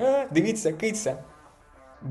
Е, дивіться, киця.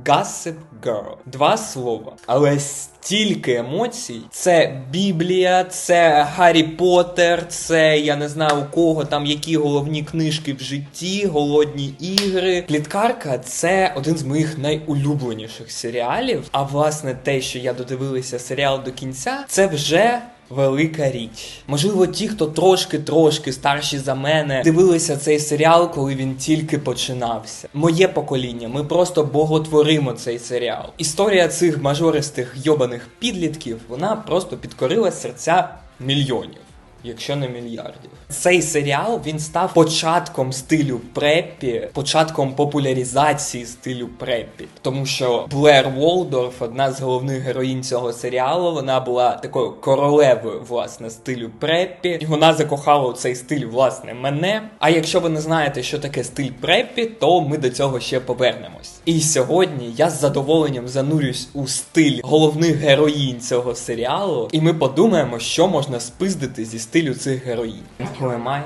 Gossip Girl. Два слова. Але стільки емоцій. Це Біблія, це Гаррі Поттер, це я не знаю у кого там які головні книжки в житті, голодні ігри. Пліткарка це один з моїх найулюбленіших серіалів. А власне, те, що я додивилася серіал до кінця, це вже. Велика річ. Можливо, ті, хто трошки-трошки старші за мене, дивилися цей серіал, коли він тільки починався. Моє покоління, ми просто боготворимо цей серіал. Історія цих мажористих йобаних підлітків, вона просто підкорила серця мільйонів. Якщо не мільярдів, цей серіал він став початком стилю преппі, початком популяризації стилю преппі. Тому що Блер Волдорф, одна з головних героїнь цього серіалу, вона була такою королевою власне стилю преппі, і вона закохала у цей стиль власне мене. А якщо ви не знаєте, що таке стиль преппі, то ми до цього ще повернемось. І сьогодні я з задоволенням занурюсь у стиль головних героїнь цього серіалу, і ми подумаємо, що можна спиздити зі стилю цих героїнь. Who am I?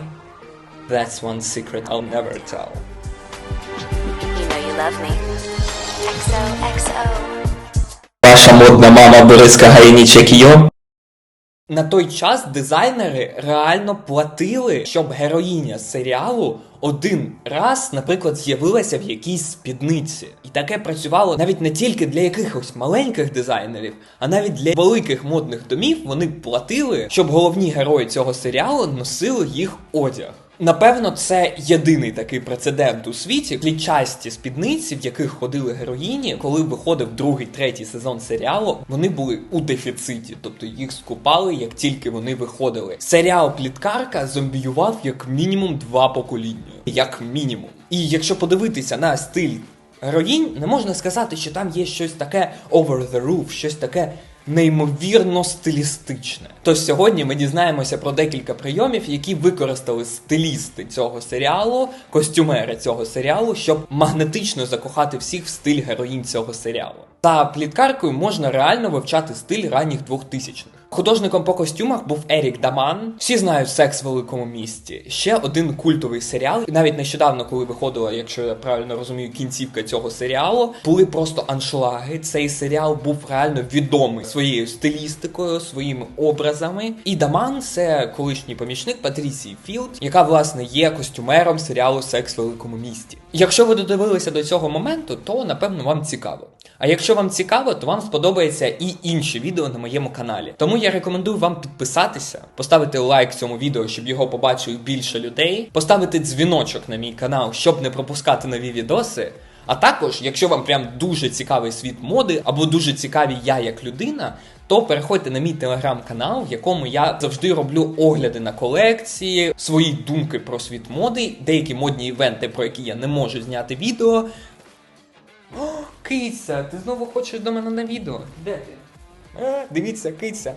That's one secret I'll never tell. You know you love me. XOXO. Ваша модна мама Бориска Гайнічек Йо. На той час дизайнери реально платили, щоб героїня серіалу один раз, наприклад, з'явилася в якійсь спідниці. І таке працювало навіть не тільки для якихось маленьких дизайнерів, а навіть для великих модних домів вони платили, щоб головні герої цього серіалу носили їх одяг. Напевно, це єдиний такий прецедент у світі. Клітчасті спідниці, в яких ходили героїні, коли виходив другий, третій сезон серіалу, вони були у дефіциті, тобто їх скупали, як тільки вони виходили. Серіал Пліткарка зомбіював як мінімум два покоління, як мінімум. І якщо подивитися на стиль героїнь, не можна сказати, що там є щось таке over the roof, щось таке неймовірно стилістичне. Тож сьогодні ми дізнаємося про декілька прийомів, які використали стилісти цього серіалу, костюмери цього серіалу, щоб магнетично закохати всіх в стиль героїнь цього серіалу. За пліткаркою можна реально вивчати стиль ранніх 2000-х. Художником по костюмах був Ерік Даман. Всі знають секс в великому місті. Ще один культовий серіал. І навіть нещодавно, коли виходила, якщо я правильно розумію, кінцівка цього серіалу, були просто аншлаги. Цей серіал був реально відомий своєю стилістикою, своїми образами. І Даман це колишній помічник Патрісії Філд, яка власне є костюмером серіалу Секс в великому місті. Якщо ви додивилися до цього моменту, то напевно вам цікаво. А якщо вам цікаво, то вам сподобається і інші відео на моєму каналі. Тому я рекомендую вам підписатися, поставити лайк цьому відео, щоб його побачили більше людей, поставити дзвіночок на мій канал, щоб не пропускати нові відоси. А також, якщо вам прям дуже цікавий світ моди або дуже цікавий я як людина, то переходьте на мій телеграм-канал, в якому я завжди роблю огляди на колекції, свої думки про світ моди, деякі модні івенти, про які я не можу зняти відео. О, киця, ти знову хочеш до мене на відео? Де ти? Е, дивіться, киця.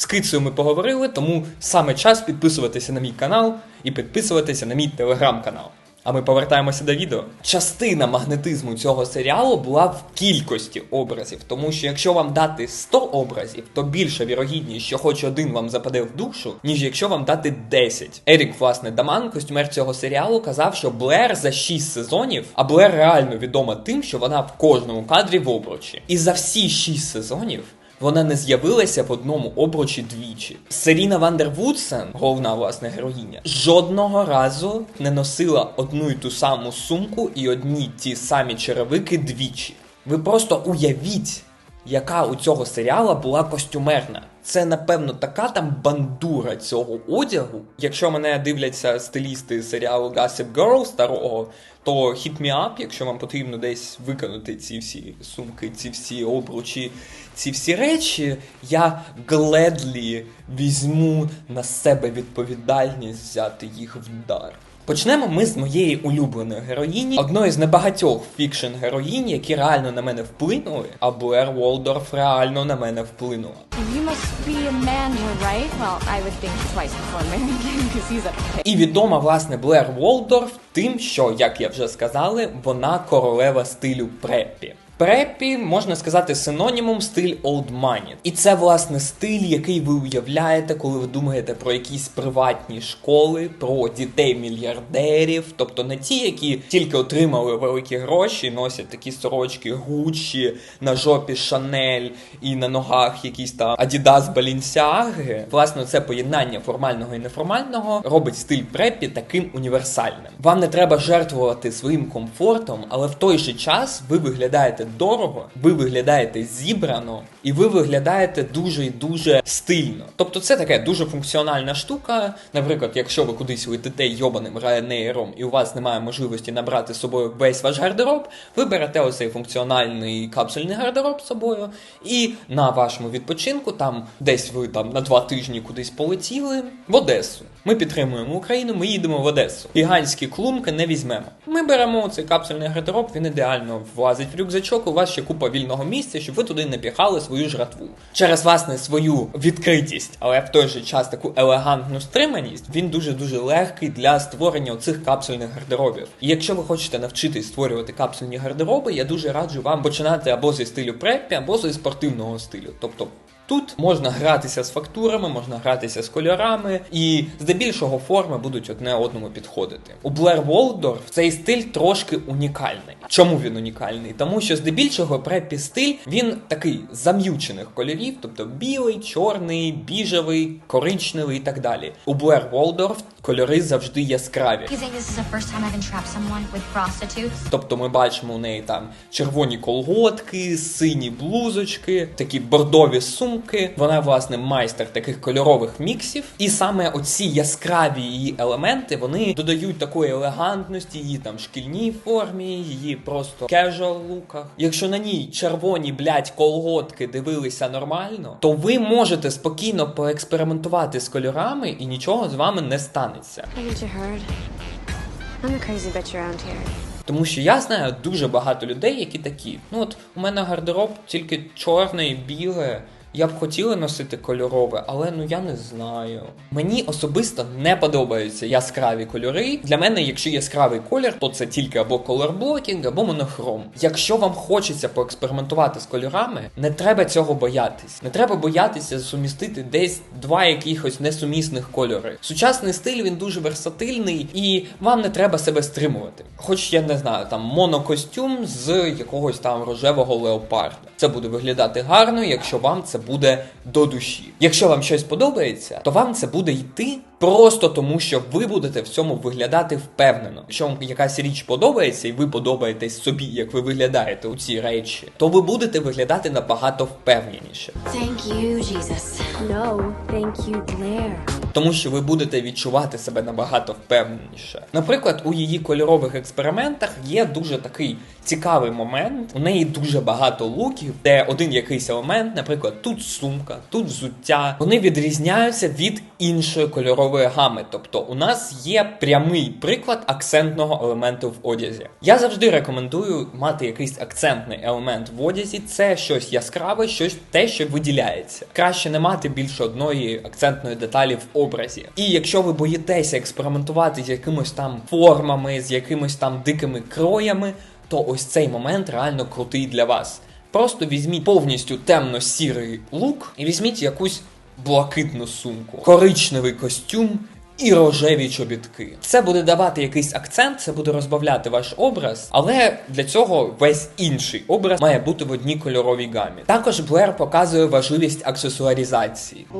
З кицею ми поговорили, тому саме час підписуватися на мій канал і підписуватися на мій телеграм-канал. А ми повертаємося до відео. Частина магнетизму цього серіалу була в кількості образів, тому що якщо вам дати 100 образів, то більша вірогідність, що хоч один вам западе в душу, ніж якщо вам дати 10. Ерік, власне, Даман, костюмер цього серіалу, казав, що Блер за 6 сезонів, а Блер реально відома тим, що вона в кожному кадрі в обручі. І за всі 6 сезонів вона не з'явилася в одному обручі двічі. Селіна Вандервудсен, головна власне героїня, жодного разу не носила одну й ту саму сумку і одні ті самі черевики двічі. Ви просто уявіть, яка у цього серіала була костюмерна. Це, напевно, така там бандура цього одягу. Якщо мене дивляться стилісти серіалу Gossip Girl старого, то hit me up, якщо вам потрібно десь виконати ці всі сумки, ці всі обручі, ці всі речі, я gladly візьму на себе відповідальність взяти їх в дар. Почнемо ми з моєї улюбленої героїні, одної з небагатьох фікшн героїнь, які реально на мене вплинули, а Блер Волдорф реально на мене вплинула. І відома власне Блер Волдорф тим, що, як я вже сказали, вона королева стилю преппі. Преппі можна сказати синонімом стиль old money. І це власне стиль, який ви уявляєте, коли ви думаєте про якісь приватні школи, про дітей мільярдерів, тобто не ті, які тільки отримали великі гроші, носять такі сорочки Гуччі, на жопі Шанель і на ногах якісь там Balenciaga. Власне, це поєднання формального і неформального робить стиль преппі таким універсальним. Вам не треба жертвувати своїм комфортом, але в той же час ви виглядаєте дорого, ви виглядаєте зібрано, і ви виглядаєте дуже і дуже стильно. Тобто, це така дуже функціональна штука. Наприклад, якщо ви кудись летите йобаним Ryanair, і у вас немає можливості набрати з собою весь ваш гардероб, ви берете оцей функціональний капсульний гардероб з собою, і на вашому відпочинку, там десь ви там на два тижні кудись полетіли в Одесу. Ми підтримуємо Україну, ми їдемо в Одесу. Гігантські клумки не візьмемо. Ми беремо цей капсульний гардероб, він ідеально влазить в рюкзачок. У вас ще купа вільного місця, щоб ви туди не піхали свою жратву. Через власне свою відкритість, але в той же час таку елегантну стриманість, він дуже дуже легкий для створення цих капсульних гардеробів. І якщо ви хочете навчитись створювати капсульні гардероби, я дуже раджу вам починати або зі стилю преппі, або зі спортивного стилю. Тобто Тут можна гратися з фактурами, можна гратися з кольорами, і здебільшого форми будуть одне одному підходити. У Blair Waldorf цей стиль трошки унікальний. Чому він унікальний? Тому що здебільшого препі стиль він такий зам'ючених кольорів, тобто білий, чорний, біжевий, коричневий і так далі. У Blair Waldorf кольори завжди яскраві. Тобто ми бачимо у неї там червоні колготки, сині блузочки, такі бордові сумки. Вона, власне, майстер таких кольорових міксів. І саме оці яскраві її елементи вони додають такої елегантності її там шкільній формі, її просто casual луках. Якщо на ній червоні блядь, колготки дивилися нормально, то ви можете спокійно поекспериментувати з кольорами і нічого з вами не станеться. Тому що я знаю дуже багато людей, які такі. Ну от у мене гардероб тільки чорне і біле. Я б хотіла носити кольорове, але ну я не знаю. Мені особисто не подобаються яскраві кольори. Для мене, якщо яскравий колір, то це тільки або колорблокінг, або монохром. Якщо вам хочеться поекспериментувати з кольорами, не треба цього боятись. Не треба боятися сумістити десь два якихось несумісних кольори. Сучасний стиль він дуже версатильний, і вам не треба себе стримувати. Хоч я не знаю, там монокостюм з якогось там рожевого леопарда. Це буде виглядати гарно, якщо вам це буде до душі. Якщо вам щось подобається, то вам це буде йти просто тому, що ви будете в цьому виглядати впевнено. Якщо вам якась річ подобається, і ви подобаєтесь собі, як ви виглядаєте у цій речі, то ви будете виглядати набагато впевненіше. Thank you, Jesus. No, thank you, Blair. Тому що ви будете відчувати себе набагато впевненіше. Наприклад, у її кольорових експериментах є дуже такий цікавий момент. У неї дуже багато луків, де один якийсь елемент, наприклад, тут сумка, тут взуття. Вони відрізняються від іншої кольорової гами. Тобто, у нас є прямий приклад акцентного елементу в одязі. Я завжди рекомендую мати якийсь акцентний елемент в одязі. Це щось яскраве, щось те, що виділяється. Краще не мати більше одної акцентної деталі в образі. І якщо ви боїтеся експериментувати з якимось там формами, з якимось там дикими кроями, то ось цей момент реально крутий для вас. Просто візьміть повністю темно-сірий лук і візьміть якусь блакитну сумку, коричневий костюм. І рожеві чобітки. Це буде давати якийсь акцент, це буде розбавляти ваш образ, але для цього весь інший образ має бути в одній кольоровій гамі. Також Блер показує важливість аксесуарізації.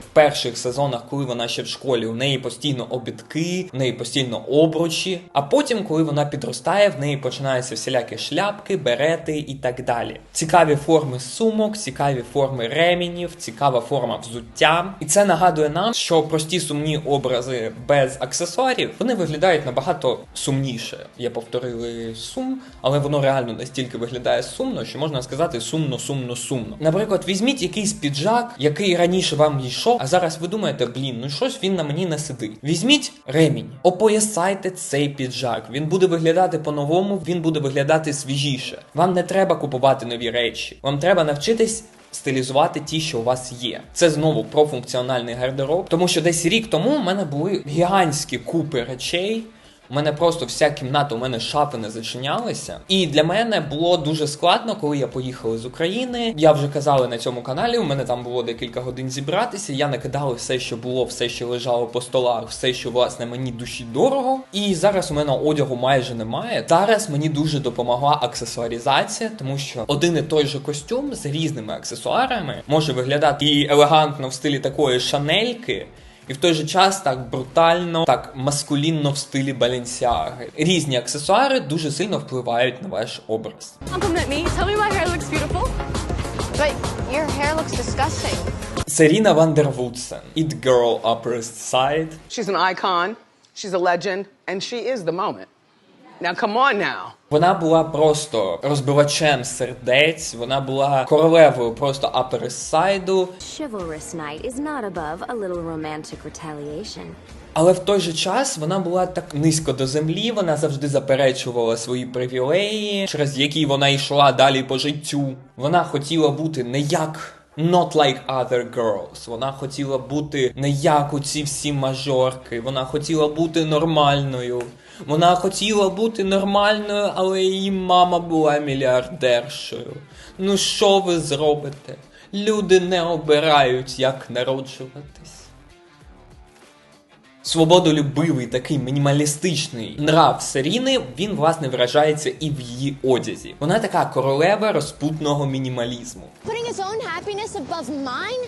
В перших сезонах, коли вона ще в школі, у неї постійно обідки, в неї постійно обручі. А потім, коли вона підростає, в неї починаються всілякі шляпки, берети і так далі. Цікаві форми сумок, цікаві форми ремінів, цікава форма взуття. І це нагадує нам, що прості сумні образи без аксесуарів вони виглядають набагато сумніше. Я повторили сум, але воно реально настільки виглядає сумно, що можна сказати сумно, сумно, сумно. Наприклад, візьміть якийсь піджак, який раніше вам йшов, а зараз ви думаєте, блін, ну щось він на мені не сидить. Візьміть ремінь, опоясайте цей піджак. Він буде виглядати по-новому, він буде виглядати свіжіше. Вам не треба купувати нові речі. Вам треба навчитись. Стилізувати ті, що у вас є. Це знову про функціональний гардероб, тому що десь рік тому в мене були гігантські купи речей, У мене просто вся кімната, у мене шафи не зачинялися. І для мене було дуже складно, коли я поїхала з України. Я вже казала на цьому каналі. У мене там було декілька годин зібратися. Я накидала все, що було, все, що лежало по столах, все, що власне мені душі дорого. І зараз у мене одягу майже немає. Зараз мені дуже допомогла аксесуарізація, тому що один і той же костюм з різними аксесуарами може виглядати і елегантно в стилі такої шанельки. І в той же час так брутально, так маскулінно в стилі Баленсіаги. Різні аксесуари дуже сильно впливають на ваш образ. Серіна Вандервудсен, It Girl Upper East Side. She's an icon, she's a legend, and she is the moment. Now, come on now. Вона була просто розбивачем сердець, вона була королевою просто Upper East Side. Chivalrous night is not above a little romantic retaliation. Але в той же час вона була так низько до землі, вона завжди заперечувала свої привілеї, через які вона йшла далі по життю. Вона хотіла бути не як. Not like other girls. Вона хотіла бути не як у ці всі мажорки. Вона хотіла бути нормальною. Вона хотіла бути нормальною, але її мама була мільярдершою. Ну що ви зробите? Люди не обирають, як народжуватись. Свободолюбивий, такий мінімалістичний нрав Серіни, він власне виражається і в її одязі. Вона така королева розпутного мінімалізму. Putting his own happiness above mine?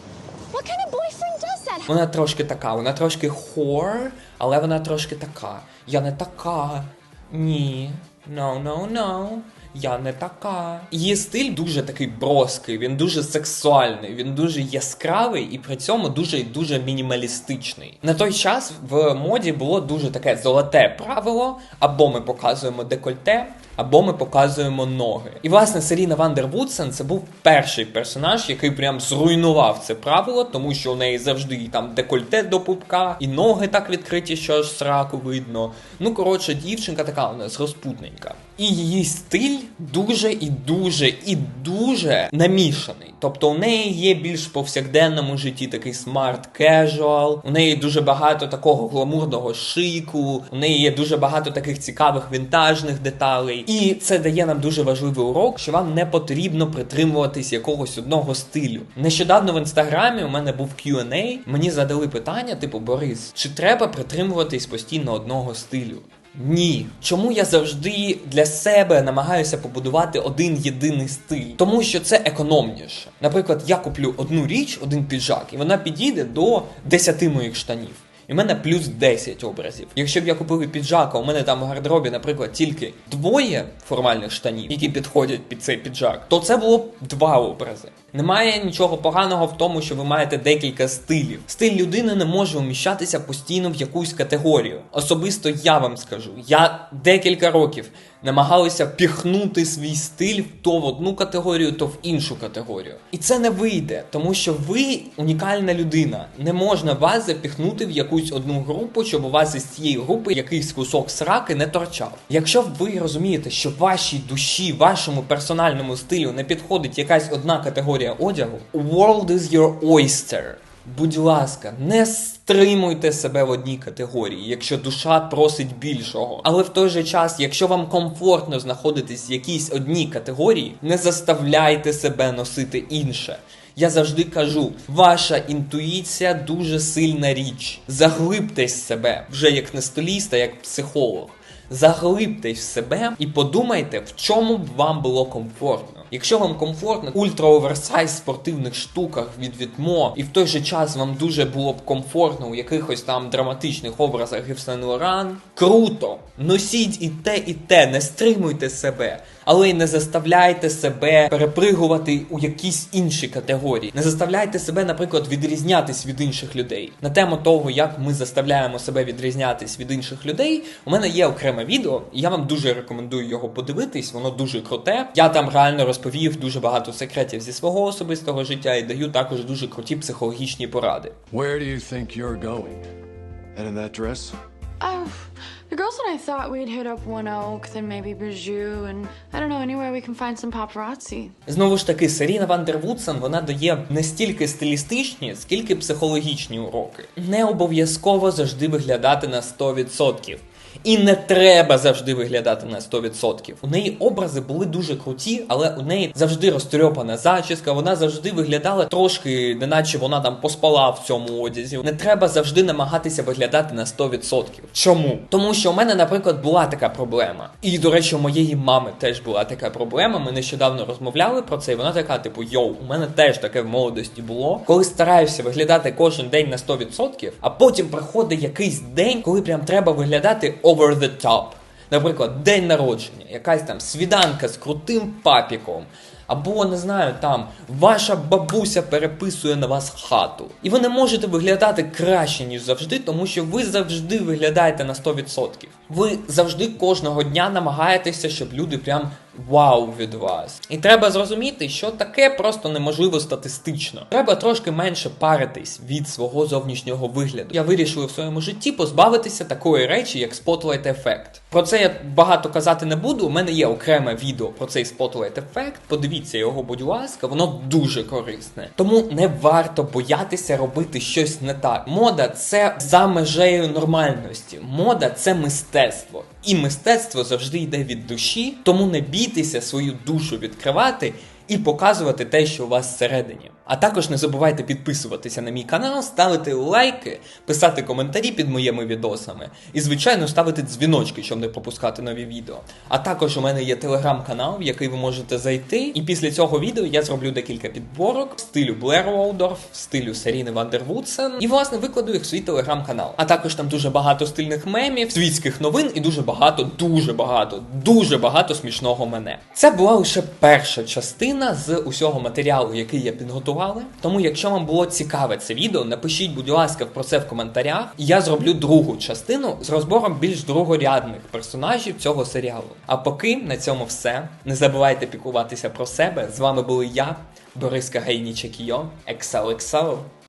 What kind of boyfriend does that? Вона трошки така, вона трошки хор, але вона трошки така. Я не така. Ні. No, no, no. Я не така. Її стиль дуже такий броский, він дуже сексуальний, він дуже яскравий і при цьому дуже дуже мінімалістичний. На той час в моді було дуже таке золоте правило: або ми показуємо декольте, або ми показуємо ноги. І власне Серіна Вандервудсен це був перший персонаж, який прям зруйнував це правило, тому що у неї завжди там декольте до пупка, і ноги так відкриті, що аж сраку видно. Ну коротше, дівчинка така у нас розпутненька. І її стиль дуже і дуже і дуже намішаний. Тобто у неї є більш в повсякденному житті такий смарт кежуал, у неї дуже багато такого гламурного шику, у неї є дуже багато таких цікавих вінтажних деталей. І це дає нам дуже важливий урок, що вам не потрібно притримуватись якогось одного стилю. Нещодавно в інстаграмі у мене був Q&A, мені задали питання, типу Борис, чи треба притримуватись постійно одного стилю? Ні. Чому я завжди для себе намагаюся побудувати один єдиний стиль? Тому що це економніше. Наприклад, я куплю одну річ, один піджак, і вона підійде до 10 моїх штанів. І в мене плюс 10 образів. Якщо б я купив піджак, а у мене там в гардеробі, наприклад, тільки двоє формальних штанів, які підходять під цей піджак, то це було б два образи. Немає нічого поганого в тому, що ви маєте декілька стилів. Стиль людини не може вміщатися постійно в якусь категорію. Особисто я вам скажу, я декілька років намагалися піхнути свій стиль то в одну категорію, то в іншу категорію. І це не вийде, тому що ви унікальна людина. Не можна вас запіхнути в якусь одну групу, щоб у вас із цієї групи якийсь кусок сраки не торчав. Якщо ви розумієте, що вашій душі, вашому персональному стилю не підходить якась одна категорія одягу, world is your oyster. Будь ласка, не стримуйте себе в одній категорії, якщо душа просить більшого. Але в той же час, якщо вам комфортно знаходитись в якійсь одній категорії, не заставляйте себе носити інше. Я завжди кажу, ваша інтуїція дуже сильна річ. Заглибтесь себе вже як не стиліст, а як психолог. Заглибтесь в себе і подумайте, в чому б вам було комфортно. Якщо вам комфортно ультра оверсайз спортивних штуках від Вітмо, і в той же час вам дуже було б комфортно у якихось там драматичних образах Гівсен Лоран, круто! Носіть і те, і те, не стримуйте себе, але й не заставляйте себе перепригувати у якісь інші категорії. Не заставляйте себе, наприклад, відрізнятись від інших людей. На тему того, як ми заставляємо себе відрізнятись від інших людей, у мене є окреме відео, і я вам дуже рекомендую його подивитись. Воно дуже круте. Я там реально розповів дуже багато секретів зі свого особистого життя і даю також дуже круті психологічні поради. Where do you think you're going? And in that dress? Oh, the girls and I thought we'd hit up One Oak, then maybe Bijou, and I don't know, anywhere we can find some paparazzi. Знову ж таки, Серіна Вандервудсен вона дає не стільки стилістичні, скільки психологічні уроки. Не обов'язково завжди виглядати на 100%. І не треба завжди виглядати на 100%. У неї образи були дуже круті, але у неї завжди розтрьопана зачіска. Вона завжди виглядала трошки, неначе вона там поспала в цьому одязі. Не треба завжди намагатися виглядати на 100%. Чому? Тому що у мене, наприклад, була така проблема. І, до речі, у моєї мами теж була така проблема. Ми нещодавно розмовляли про це, і вона така, типу, йоу, у мене теж таке в молодості було. Коли стараюся виглядати кожен день на 100%, а потім приходить якийсь день, коли прям треба виглядати over the top. Наприклад, день народження, якась там свіданка з крутим папіком. Або не знаю, там ваша бабуся переписує на вас хату. І ви не можете виглядати краще, ніж завжди, тому що ви завжди виглядаєте на 100%. Ви завжди кожного дня намагаєтеся, щоб люди прям вау від вас. І треба зрозуміти, що таке просто неможливо статистично. Треба трошки менше паритись від свого зовнішнього вигляду. Я вирішив в своєму житті позбавитися такої речі, як спотлайт ефект. Про це я багато казати не буду. У мене є окреме відео про цей спотлайт ефект. Подивіться його, будь ласка, воно дуже корисне. Тому не варто боятися робити щось не так. Мода це за межею нормальності. Мода це мистецтво. І мистецтво завжди йде від душі, тому не бійтеся свою душу відкривати і показувати те, що у вас всередині. А також не забувайте підписуватися на мій канал, ставити лайки, писати коментарі під моїми відосами і, звичайно, ставити дзвіночки, щоб не пропускати нові відео. А також у мене є телеграм-канал, в який ви можете зайти. І після цього відео я зроблю декілька підборок в стилю Блер Уолдорф, в стилю Саріни Вандервудсен. І, власне, викладу їх в свій телеграм-канал. А також там дуже багато стильних мемів, світських новин і дуже багато, дуже багато, дуже багато смішного мене. Це була лише перша частина з усього матеріалу, який я підготували. Тому, якщо вам було цікаве це відео, напишіть, будь ласка, про це в коментарях. І я зроблю другу частину з розбором більш другорядних персонажів цього серіалу. А поки на цьому все. Не забувайте піклуватися про себе. З вами були я, Борис Кагайнічек XLXL.